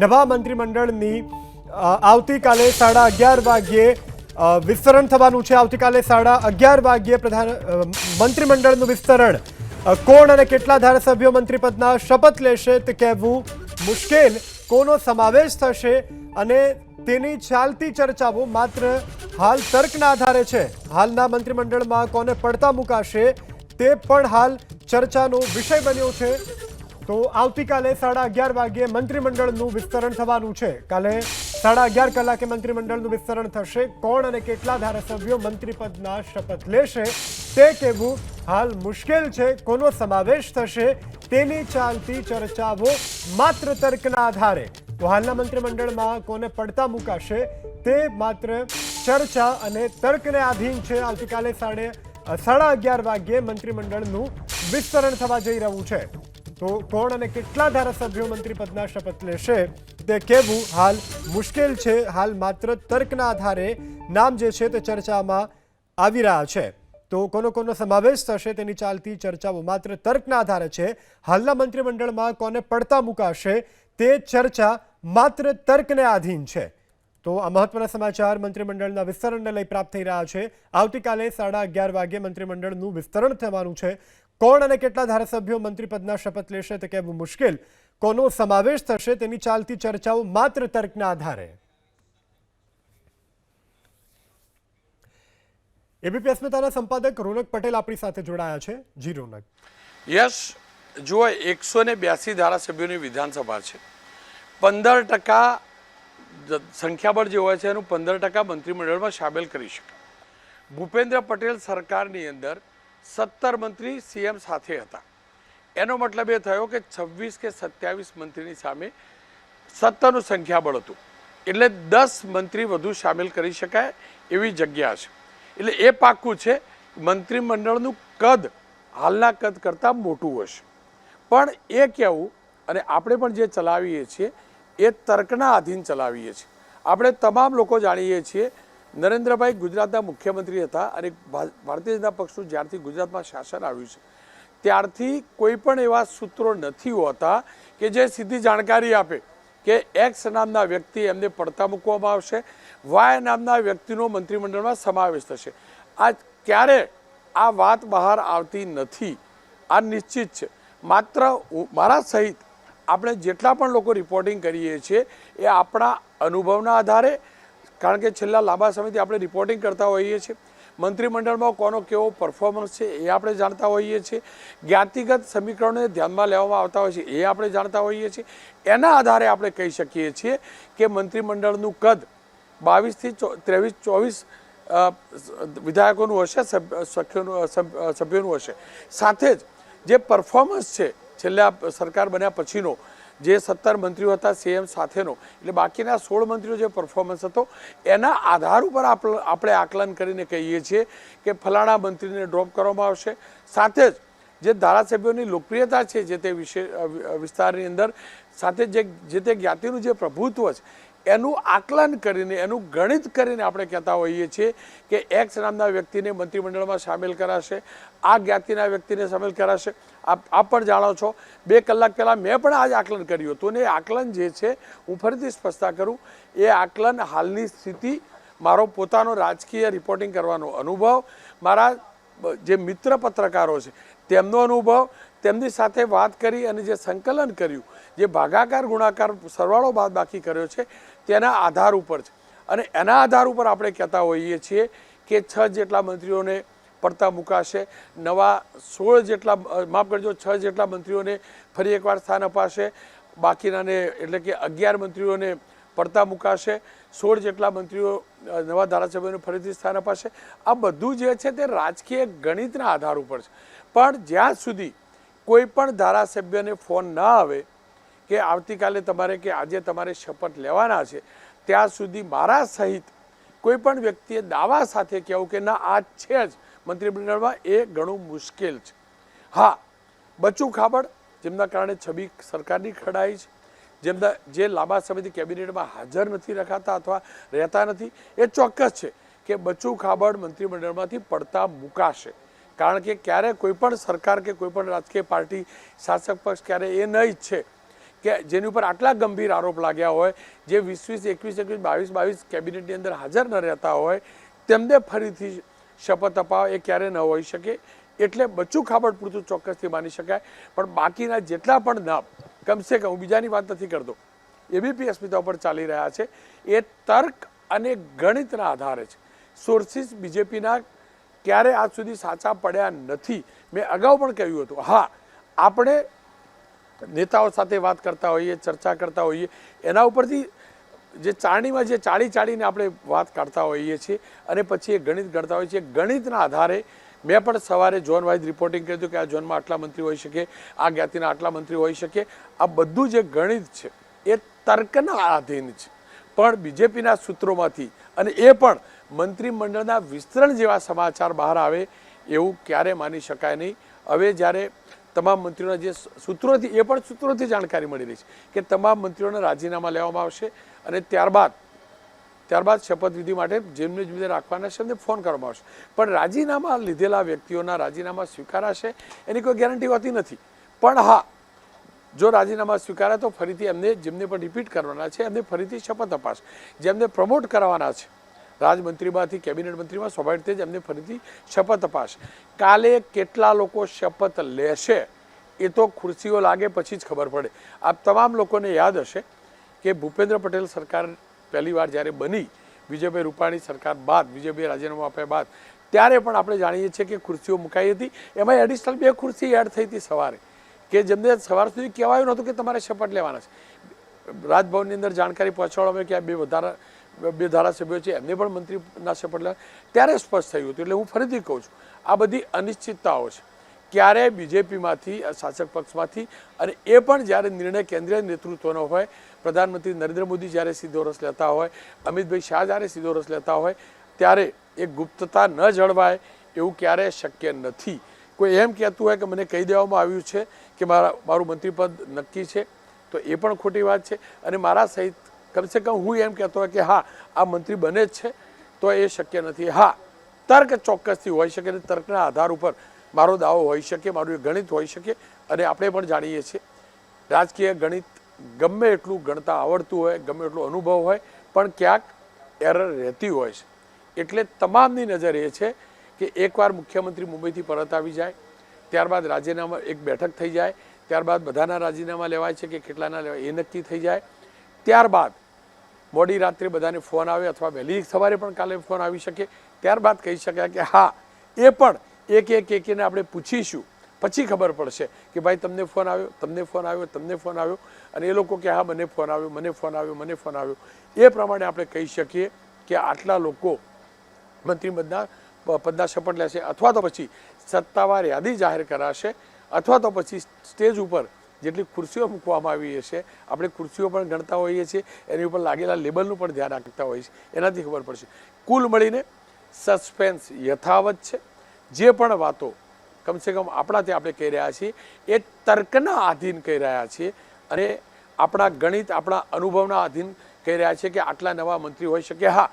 નવા મંત્રીમંડળની આવતીકાલે સાડા અગિયાર વાગ્યે વિસ્તરણ થવાનું છે. આવતીકાલે સાડા અગિયાર વાગ્યે પ્રધાન મંત્રીમંડળનું વિસ્તરણ. કોણ અને કેટલા ધારાસભ્યો મંત્રીપદના શપથ લેશે તે કહેવું મુશ્કેલ. કોનો સમાવેશ થશે અને તેની ચાલતી ચર્ચાઓ માત્ર હાલ તર્કના આધારે છે. હાલના મંત્રીમંડળમાં કોને પડતા મુકાશે તે પણ હાલ ચર્ચાનો વિષય બન્યો છે. તો આવતીકાલે સાડા અગિયાર વાગ્યે મંત્રીમંડળનું વિસ્તરણ થવાનું છે. કાલે સાડા અગિયાર કલાકે મંત્રીમંડળનું વિસ્તરણ થશે. કોણ અને કેટલા ધારાસભ્યો મંત્રીપદના શપથ લેશે તે કહેવું હાલ મુશ્કેલ છે. કોનો સમાવેશ થશે તેની ચાલતી ચર્ચાઓ માત્ર તર્કના આધારે. તો હાલના મંત્રીમંડળમાં કોને પડતા મુકાશે તે માત્ર ચર્ચા અને તર્કને આધીન છે. આવતીકાલે સાડે સાડા અગિયાર વાગ્યે મંત્રીમંડળનું વિસ્તરણ થવા જઈ રહ્યું છે. તો કોણ અને કેટલા ધારાસભ્યો મંત્રીપદના શપથ લેશે? તે કહેવું હાલ મુશ્કેલ છે. હાલ માત્ર તર્કના આધારે નામ જે છે તે ચર્ચામાં આવી રહ્યા છે. તો કોનો કોનો સમાવેશ થશે તેની ચાલતી ચર્ચાઓ માત્ર તર્કના આધારે છે. હાલના મંત્રીમંડળમાં કોને પડતા મુકાશે તે ચર્ચા માત્ર તર્કને આધીન છે. તો આ મહત્વના સમાચાર મંત્રીમંડળના વિસ્તરણને લઈ પ્રાપ્ત થઈ રહ્યા છે. આવતીકાલે સાડા અગિયાર વાગ્યે મંત્રીમંડળનું વિસ્તરણ થવાનું છે. કોણ અને કેટલા ધારાસભ્યો મંત્રીપદના શપથ લેશે તે કહેવું મુશ્કેલ. કોનો સમાવેશ થશે તેની ચાલતી ચર્ચાઓ માત્ર તર્કના આધારે. એબીપી અસ્મિતાના સંપાદક રોનક પટેલ આપણી સાથે જોડાયા છે. જી રોનક. યસ, જુઓ, એકસો ને બ્યાસી ધારાસભ્યોની વિધાનસભા છે. પંદર ટકા સંખ્યાબળ જે હોય છે એનું પંદર ટકા મંત્રીમંડળમાં સામેલ કરી શકાય. ભૂપેન્દ્ર પટેલ સરકારની અંદર સત્તર મંત્રી સીએમ સાથે હતા. એનો મતલબ એ થયો કે છવ્વીસ કે સત્યાવીસ મંત્રીની સામે સત્તરનું સંખ્યાબળ હતું. એટલે દસ મંત્રી વધુ સામેલ કરી શકાય એવી જગ્યા છે. એટલે એ પાક્કું છે, મંત્રીમંડળનું કદ, હાલના કદ કરતાં મોટું હશે. પણ એ કહેવું અને આપણે પણ જે ચલાવીએ છીએ, એ તર્કના આધીન ચલાવીએ છીએ. આપણે તમામ લોકો જાણીએ છીએ નરેન્દ્રભાઈ ગુજરાતના મુખ્યમંત્રી હતા અને ભારતીય જનતા પક્ષનું જ્યારથી ગુજરાતમાં શાસન આવ્યું છે, ત્યારથી કોઈ પણ એવા સૂત્રો નથી હોતા કે જે સીધી જાણકારી આપે કે એક્સ નામના વ્યક્તિ એમને પડતા મૂકવામાં આવશે વાય નામના વ્યક્તિનો મંત્રીમંડળમાં સમાવેશ થશે. આ ક્યારે આ વાત બહાર આવતી નથી, આ નિશ્ચિત છે. માત્ર મારા સહિત આપણે જેટલા પણ લોકો રિપોર્ટિંગ કરીએ છીએ, એ આપણા અનુભવના આધારે કારણ કે છેલ્લા લાંબા સમયથી આપણે રિપોર્ટિંગ કરતા હોઈએ છીએ. મંત્રીમંડળમાં કોનો કેવો પરફોર્મન્સ છે એ આપણે જાણતા હોઈએ છીએ. જ્ઞાતિગત સમીકરણોને ધ્યાનમાં લેવામાં આવતા હોય છે એ આપણે જાણતા હોઈએ છીએ. એના આધારે આપણે કહી શકીએ છીએ કે મંત્રીમંડળનું કદ બાવીસથી ત્રેવીસ, ચોવીસ વિધાયકોનું હશે, સભ્ય- સભ્યોનું હશે. સાથે જ જે પરફોર્મન્સ છે, છેલ્લા સરકાર બન્યા પછીનો જે સત્તર મંત્રીઓ હતા સીએમ સાથેનો. એટલે બાકીના સોળ મંત્રીઓ જે પરફોર્મન્સ હતો, એના આધાર ઉપર આપ- આપણે આકલન કરીને કહીએ છીએ કે ફલાણા મંત્રીને ડ્રોપ કરવામાં આવશે. સાથે જ જે ધારાસભ્યોની લોકપ્રિયતા છે જે તે વિશે વિસ્તારની અંદર, સાથે જે જે તે જ્ઞાતિનું જે પ્રભુત્વ છે, એનું આકલન કરીને, એનું ગણિત કરીને આપણે કહેતા હોઈએ છીએ કે એક્સ નામના વ્યક્તિને મંત્રીમંડળમાં સામેલ કરાશે, આ જ્ઞાતિના વ્યક્તિને સામેલ કરાશે. આપ પણ જાણો છો. બે કલાક પહેલાં મેં પણ આ જ આકલન કર્યું હતું અને એ આકલન જે છે, હું ફરીથી સ્પષ્ટતા કરું, એ આકલન હાલની સ્થિતિ, મારો પોતાનો રાજકીય રિપોર્ટિંગ કરવાનો અનુભવ, મારા જે મિત્ર પત્રકારો છે, તેમનો અનુભવ, તેમની સાથે વાત કરી અને જે સંકલન કર્યું, જે ભાગાકાર, ગુણાકાર સરવાળો બાદ બાકી કર્યો છે, તેના આધાર ઉપર છે. અને એના આધાર ઉપર આપણે કહેતા હોઈએ છીએ કે છ જેટલા મંત્રીઓને પડતા મુકાશે. નવા સોળ જેટલા માફ કરજો, છ જેટલા મંત્રીઓને ફરી એકવાર સ્થાન અપાશે. બાકીનાને એટલે કે અગિયાર મંત્રીઓને પડતા મુકાશે. સોળ જેટલા મંત્રીઓ નવા ધારાસભ્યોને ફરીથી સ્થાન અપાશે. આ બધું જે છે તે રાજકીય ગણિતના આધાર ઉપર છે. પણ જ્યાં સુધી કોઈ પણ ધારાસભ્યને ફોન ન આવે કે આવતીકાલે તમારે કે આજે તમારે શપથ લેવાના છે, ત્યાં સુધી મારા સહિત કોઈ પણ વ્યક્તિએ દાવા સાથે કહેવું કે ના, આ છે જ. મંત્રીમંડળમાં એ ઘણું મુશ્કેલ છે. હા બચુ ખાબડ, જેમના કારણે છબી સરકારની ખડાઈ છે, જેમના જે લાંબા સમયથી કેબિનેટમાં હાજર નથી રખાતા અથવા રહેતા નથી, એ ચોક્કસ છે કે બચુ ખાબડ મંત્રીમંડળમાંથી પડતા મુકાશે. કારણ કે ક્યારે કોઈપણ સરકાર કે કોઈપણ રાજકીય પાર્ટી, શાસક પક્ષ ક્યારે એ ન ઈચ્છે કે જેની ઉપર આટલા ગંભીર આરોપ લાગ્યા હોય, જે વીસ વીસ, એકવીસ એકવીસ, બાવીસ બાવીસ કેબિનેટની અંદર હાજર ન રહેતા હોય, તેમને ફરીથી શપથ અપાવે, એ ક્યારે ન હોઈ શકે. એટલે બચ્ચું ખાબડ પૂરતું ચોક્કસથી માની શકાય. પણ બાકીના જેટલા પણ નામ કમસે કમ, હું બીજાની વાત નથી કરતો, એબીપી અસ્મિતા ઉપર ચાલી રહ્યા છે. એ તર્ક અને ગણિતના આધારે છે. સોર્સિસ બીજેપીના ક્યારે આજ સુધી સાચા પડ્યા નથી. મેં અગાઉ પણ કહ્યું હતું. હા, આપણે નેતાઓ સાથે વાત કરતા હોઈએ, ચર્ચા કરતા હોઈએ, એના ઉપરથી જે ચાળણીમાં જે ચાળી ચાળીને આપણે વાત કાઢતા હોઈએ છીએ અને પછી એ ગણિત ગણતા હોઈએ છીએ. ગણિતના આધારે મેં પણ સવારે ઝોન વાઇઝ રિપોર્ટિંગ કર્યું હતું કે આ ઝોનમાં આટલા મંત્રી હોઈ શકે, આ જ્ઞાતિના આટલા મંત્રી હોઈ શકે. આ બધું જે ગણિત છે એ તર્કના આધીન છે. પણ બીજેપીના સૂત્રોમાંથી અને એ પણ મંત્રીમંડળના વિસ્તરણ જેવા સમાચાર બહાર આવે એવું ક્યારે માની શકાય નહીં. હવે જ્યારે તમામ મંત્રીઓના જે સૂત્રોથી, એ પણ સૂત્રોથી જાણકારી મળી રહી છે કે તમામ મંત્રીઓના રાજીનામા લેવામાં આવશે અને ત્યારબાદ ત્યારબાદ શપથવિધિ માટે જેમને જેમને રાખવાના છે એમને ફોન કરવામાં આવશે. પણ રાજીનામા લીધેલા વ્યક્તિઓના રાજીનામા સ્વીકારાશે એની કોઈ ગેરંટી હોતી નથી. પણ હા, જો રાજીનામા સ્વીકારે તો ફરીથી એમને, જેમને પણ રિપીટ કરવાના છે એમને ફરીથી શપથ અપાશે. જેમને પ્રમોટ કરવાના છે રાજમંત્રીમાંથી, કેબિનેટ મંત્રીમાં સ્વાભાવિક રીતે જ એમને ફરીથી શપથ અપાશે. કાલે કેટલા લોકો શપથ લેશે એ તો ખુરશીઓ લાગે, પછી જ ખબર પડે. આ તમામ લોકોને યાદ હશે કે ભૂપેન્દ્ર પટેલ સરકાર પહેલીવાર જ્યારે બની, વિજયભાઈ રૂપાણી સરકાર બાદ વિજયભાઈ રાજીનામું આપ્યા બાદ, ત્યારે પણ આપણે જાણીએ છીએ કે ખુરશીઓ મુકાઈ હતી. એમાં એડિશનલ બે ખુરશી એડ થઈ હતી સવારે, કે જેમને સવાર સુધી કહેવાયું નહોતું કે તમારે શપથ લેવાના છે. રાજભવનની અંદર જાણકારી પહોંચાડવામાં કે આ બે વધારા બે ધારાસભ્યો છે, એમને પણ મંત્રીના શપથ ત્યારે સ્પષ્ટ થયું હતું, એટલે હું ફરીથી કહું છું, આ બધી અનિશ્ચિતતાઓ છે. ક્યારે બીજેપીમાંથી શાસક પક્ષમાંથી અને એ પણ જ્યારે નિર્ણય કેન્દ્રીય નેતૃત્વનો હોય, પ્રધાનમંત્રી નરેન્દ્ર મોદી જ્યારે સીધો રસ લેતા હોય, અમિતભાઈ શાહ જ્યારે સીધો રસ લેતા હોય, ત્યારે એ ગુપ્તતા ન જળવાય એવું ક્યારે શક્ય નથી. કોઈ એમ કહેતું હોય કે મને કહી દેવામાં આવ્યું છે કે મારા, મારું મંત્રીપદ નક્કી છે, તો એ પણ ખોટી વાત છે. અને મારા સહિત કમસે કમ હું એમ કહેતો હોય કે હા, આ મંત્રી બને જ છે, તો એ શક્ય નથી. હા, તર્ક ચોક્કસથી હોઈ શકે અને તર્કના આધાર ઉપર મારો દાવો હોઈ શકે, મારું એ ગણિત હોઈ શકે અને આપણે પણ જાણીએ છીએ. રાજકીય ગણિત ગમે એટલું ગણતા આવડતું હોય, ગમે એટલો અનુભવ હોય, પણ ક્યાંક એરર રહેતી હોય છે. એટલે તમામની નજર એ છે કે એકવાર મુખ્યમંત્રી મુંબઈથી પરત આવી જાય, ત્યારબાદ રાજીનામા એક બેઠક થઈ જાય, ત્યારબાદ બધાના રાજીનામા લેવાય છે કે કેટલાના લેવાય, એ નક્કી થઈ જાય. ત્યારબાદ મોડી રાત્રે બધાને ફોન આવે અથવા વહેલી સવારે પણ કાલે ફોન આવી શકે, ત્યારબાદ કહી શકાય કે હા, એ પણ એક એક એકને આપણે પૂછીશું. પછી ખબર પડશે કે ભાઈ તમને ફોન આવ્યો, તમને ફોન આવ્યો, તમને ફોન આવ્યો. અને એ લોકો કે હા, મને ફોન આવ્યો, મને ફોન આવ્યો, મને ફોન આવ્યો. એ પ્રમાણે આપણે કહી શકીએ કે આટલા લોકો મંત્રીપદના પદના શપથ લેશે. અથવા તો પછી સત્તાવાર યાદી જાહેર કરાશે, અથવા તો પછી સ્ટેજ ઉપર જેટલી ખુરશીઓ મૂકવામાં આવી હશે, આપણે ખુરશીઓ પણ ગણતા હોઈએ છીએ, એની ઉપર લાગેલા લેબલનું પણ ધ્યાન રાખતા હોઈએ છીએ. એનાથી ખબર પડશે. કુલ મળીને સસ્પેન્સ યથાવત છે. જે પણ વાતો કમસે કમ આપણાથી આપણે કહી રહ્યા છીએ, એ તર્કના આધીન કહી રહ્યા છીએ અને આપણા ગણિત, આપણા અનુભવના આધીન કહી રહ્યા છીએ કે આટલા નવા મંત્રી હોઈ શકે. હા,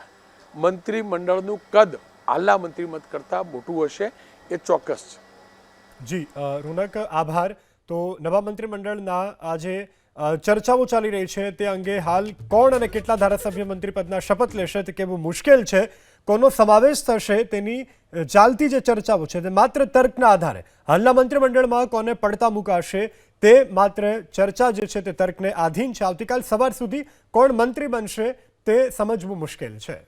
મંત્રીમંડળનું કદ હાલના મત કરતાં મોટું હશે, એ ચોક્કસ છે. જી રોનક, આભાર. તો નવા મંત્રીમંડળના આજે ચર્ચાઓ ચાલી રહી છે તે અંગે હાલ કોણ અને કેટલા ધારાસભ્ય મંત્રીપદના શપથ લેશે તે કેવું મુશ્કેલ છે. કોનો સમાવેશ થશે તેની ચાલતી જે ચર્ચાઓ છે તે માત્ર તર્કના આધારે. હાલના મંત્રીમંડળમાં કોને પડતા મુકાશે તે માત્ર ચર્ચા જે છે તે તર્કને આધીન છે. આવતીકાલ સવાર સુધી કોણ મંત્રી બનશે તે સમજવું મુશ્કેલ છે.